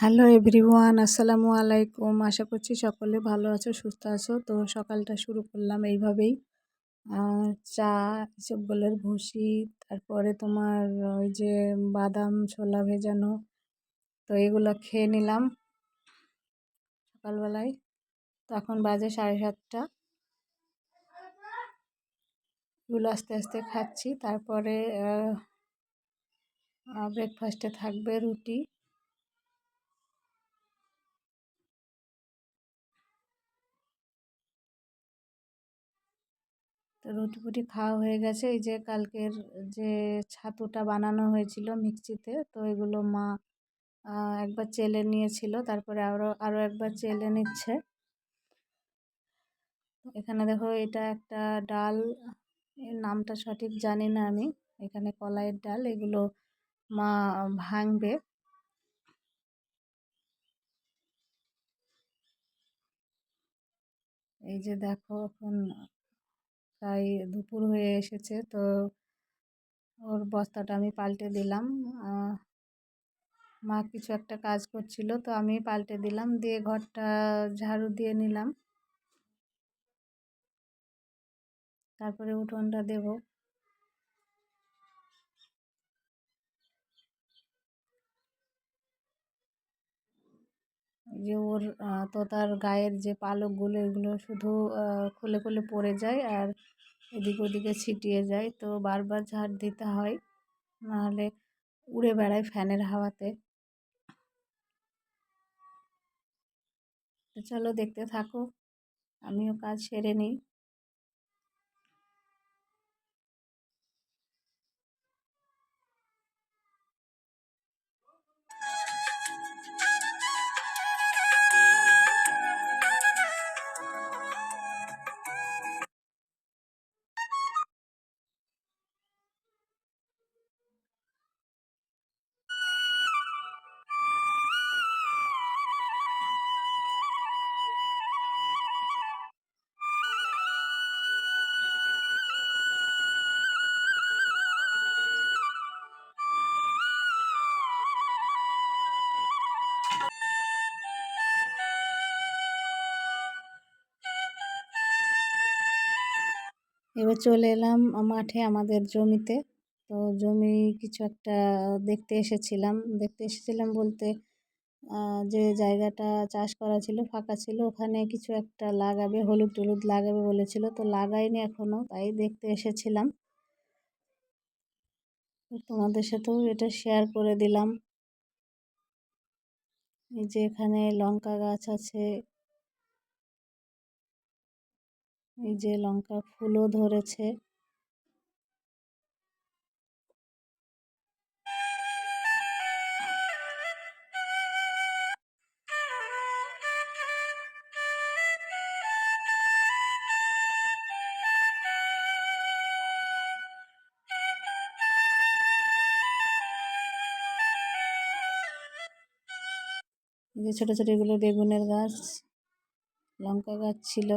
Hello everyone, আসসালামু আলাইকুম। আশা করছি সকলে ভালো আছো, সুস্থ আছো। তো সকালটা শুরু করলাম এইভাবেই। চা ইসবগুলের ভুসি, তারপরে তোমার ওই যে বাদাম, ছোলা ভেজানো, তো এগুলো খেয়ে নিলাম সকালবেলায়। তো এখন বাজে সাড়ে সাতটা। এগুলো আস্তে আস্তে খাচ্ছি। তারপরে ব্রেকফাস্টে থাকবে রুটি। তো রুটি ফুটি খাওয়া হয়ে গেছে। এই যে কালকের যে ছাতুটা বানানো হয়েছিল মিক্সিতে, তো এগুলো মা একবার চেলে নিয়েছিল, তারপরে আরও আরও একবার চেলে নিচ্ছে। এখানে দেখো এটা একটা ডাল, এর নামটা সঠিক জানি না আমি। এখানে কলাইয়ের ডাল, এগুলো মা, ভাঙবে। এই যে দেখো এখন প্রায় দুপুর হয়ে এসেছে। তো ওর বস্তাটা আমি পাল্টে দিলাম। মা কিছু একটা কাজ করছিল, তো আমি পাল্টে দিলাম। দিয়ে ঘরটা ঝাড়ু দিয়ে নিলাম। তারপরে উঠোনটা দেব। যে ওর তোতার গায়ের যে পালকগুলো, এগুলো শুধু খুলে খুলে পড়ে যায় আর এদিক ওদিকে ছিটিয়ে যায়। তো বারবার ঝাড় দিতে হয়, নাহলে উড়ে বেড়ায় ফ্যানের হাওয়াতে। তো চলো দেখতে থাকো, আমিও কাজ সেরে নিই। এবার চলে এলাম মাঠে আমাদের জমিতে। তো জমি কিছু একটা দেখতে এসেছিলাম। দেখতে এসেছিলাম বলতে যে জায়গাটা চাষ করা ছিল, ফাঁকা ছিল, ওখানে কিছু একটা লাগাবে, হলুদ টলুদ লাগাবে বলেছিল। তো লাগাইনি এখনও তাই দেখতে এসেছিলাম। তোমাদের সাথেও এটা শেয়ার করে দিলাম। এই যে এখানে লঙ্কা গাছ আছে এই যে লঙ্কা ফুলও ধরেছে। যে ছোটো ছোটো এগুলো বেগুনের গাছ লঙ্কা গাছ ছিল।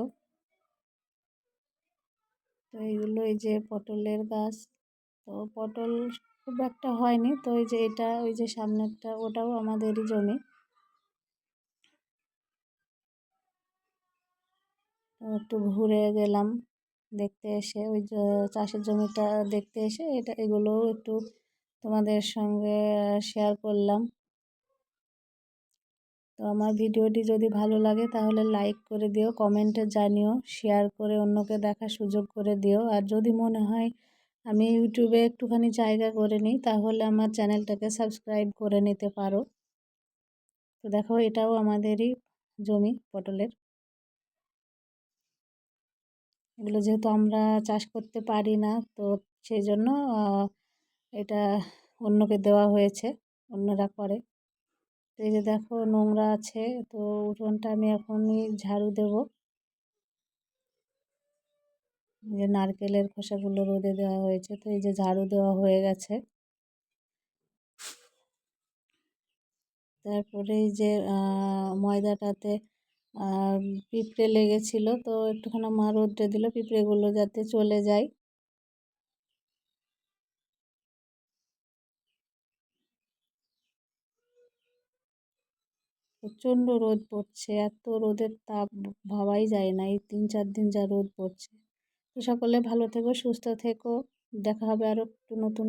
তো এইগুলো এই যে পটলের গাছ, তো পটল খুব একটা হয়নি। তো ওই যে এটা, ওই যে সামনেরটা ওটাও আমাদেরই জমি। একটু ঘুরে গেলাম, দেখতে এসে, ওই চাষের জমিটা দেখতে এসে, এটা এগুলোও একটু তোমাদের সঙ্গে শেয়ার করলাম। তো আমার ভিডিওটি যদি ভালো লাগে তাহলে লাইক করে দিও কমেন্টে জানিও শেয়ার করে অন্যকে দেখার সুযোগ করে দিও। আর যদি মনে হয় আমি ইউটিউবে একটুখানি জায়গা করে নিই তাহলে আমার চ্যানেলটাকে সাবস্ক্রাইব করে নিতে পারো। তো দেখো এটাও আমাদেরই জমি পটলের। এগুলো যেহেতু আমরা চাষ করতে পারি না তো সেই জন্য এটা অন্যকে দেওয়া হয়েছে, অন্যরা করে। এই যে দেখো নোংরা আছে, তো উঠোনটা আমি এখনই ঝাড়ু দেব। যে নারকেলের খোসাগুলো রোদে দেওয়া হয়েছে, তো এই যে ঝাড়ু দেওয়া হয়ে গেছে। তারপরে এই যে ময়দাটাতে পিঁপড়ে লেগেছিল, তো একটুখানি মা রোদ্রে দিল, পিঁপড়েগুলো যাতে চলে যায়। প্রচণ্ড রোদ পড়ছে, এত রোদের তাপ ভাবাই যায় না। এই তিন চার দিন যা রোদ পড়ছে। তো সকলে ভালো থেকো, সুস্থ থেকো। দেখা হবে আরও একটু নতুন